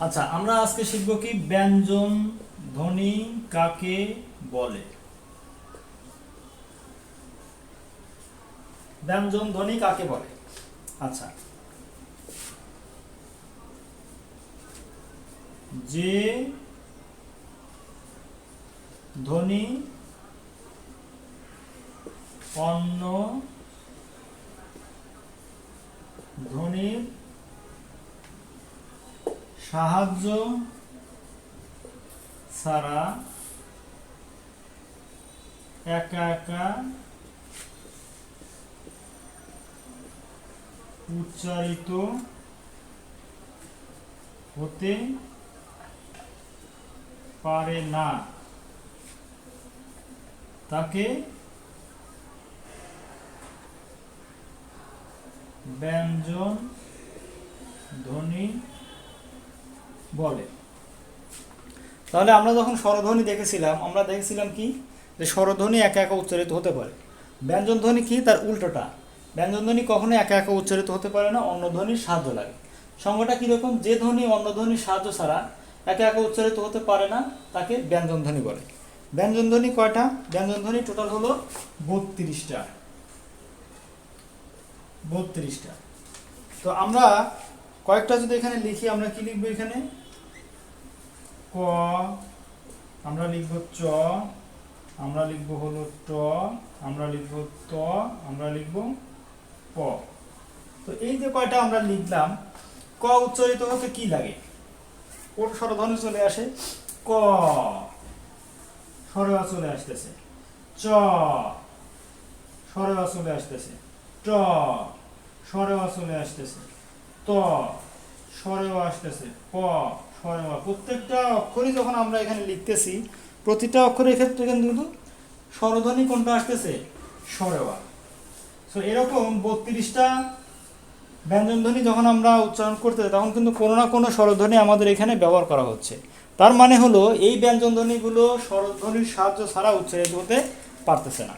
আচ্ছা আমরা আজকে শিখব কি ব্যঞ্জন ধ্বনি কাকে বলে? ব্যঞ্জন ধ্বনি কাকে বলে? আচ্ছা। যে ধ্বনি অন্য ধ্বনির সাহায্য ছাড়া একা একা উচ্চারিত হতে পারে না। তাকে ব্যঞ্জন ধ্বনি বলে। তাহলে আমরা যখন স্বরধ্বনি দেখেছিলাম, আমরা দেখেছিলাম কি? যে স্বরধ্বনি একা একা উচ্চারিত হতে পারে। ব্যঞ্জন ধ্বনি কি? তার উল্টোটা। ব্যঞ্জন ধ্বনি কখনো একা একা উচ্চারিত হতে পারে না, অন্য ধ্বনির সাহায্য লাগে। সঙ্গটা কীরকম? যে ধ্বনি অন্য ধ্বনির সাহায্য ছাড়া একা একা উচ্চারিত হতে পারে না, তাকে ব্যঞ্জন ধ্বনি বলে। ব্যঞ্জন ধ্বনি কয়টা? ব্যঞ্জন ধ্বনি টোটাল হলো বত্রিশটা। বত্রিশটা। তো আমরা কয়েকটা যদি এখানে লিখি, আমরা কি লিখব এখানে? ক, আমরা লিখব চ, আমরা লিখব হলো ট, আমরা লিখব ত, আমরা লিখব প। তো এই যে কয়টা আমরা লিখলাম, ক উচ্চারিত হতে কি লাগে? কোন স্বরধ্বনি চলে আসে? ক। স্বরবা চলে আসতেছে। চ। স্বরবা চলে আসতেছে। ট। স্বরেওয়া চলে আসতেছে। ত স্বরেওয়া আসতেছে, প স্বরেওয়া প্রত্যেকটা অক্ষরই যখন আমরা এখানে লিখতেছি, প্রতিটা অক্ষরের ক্ষেত্রে কিন্তু স্বরধ্বনি কোনটা আসতেছে? স্বরেওয়া সো এরকম বত্রিশটা ব্যঞ্জনধ্বনি যখন আমরা উচ্চারণ করতে তখন কিন্তু কোনো না কোনো স্বরধ্বনি আমাদের এখানে ব্যবহার করা হচ্ছে। তার মানে হলো, এই ব্যঞ্জনধ্বনিগুলো স্বরধ্বনির সাহায্য ছাড়া উচ্চারিত হতে পারতেছে না।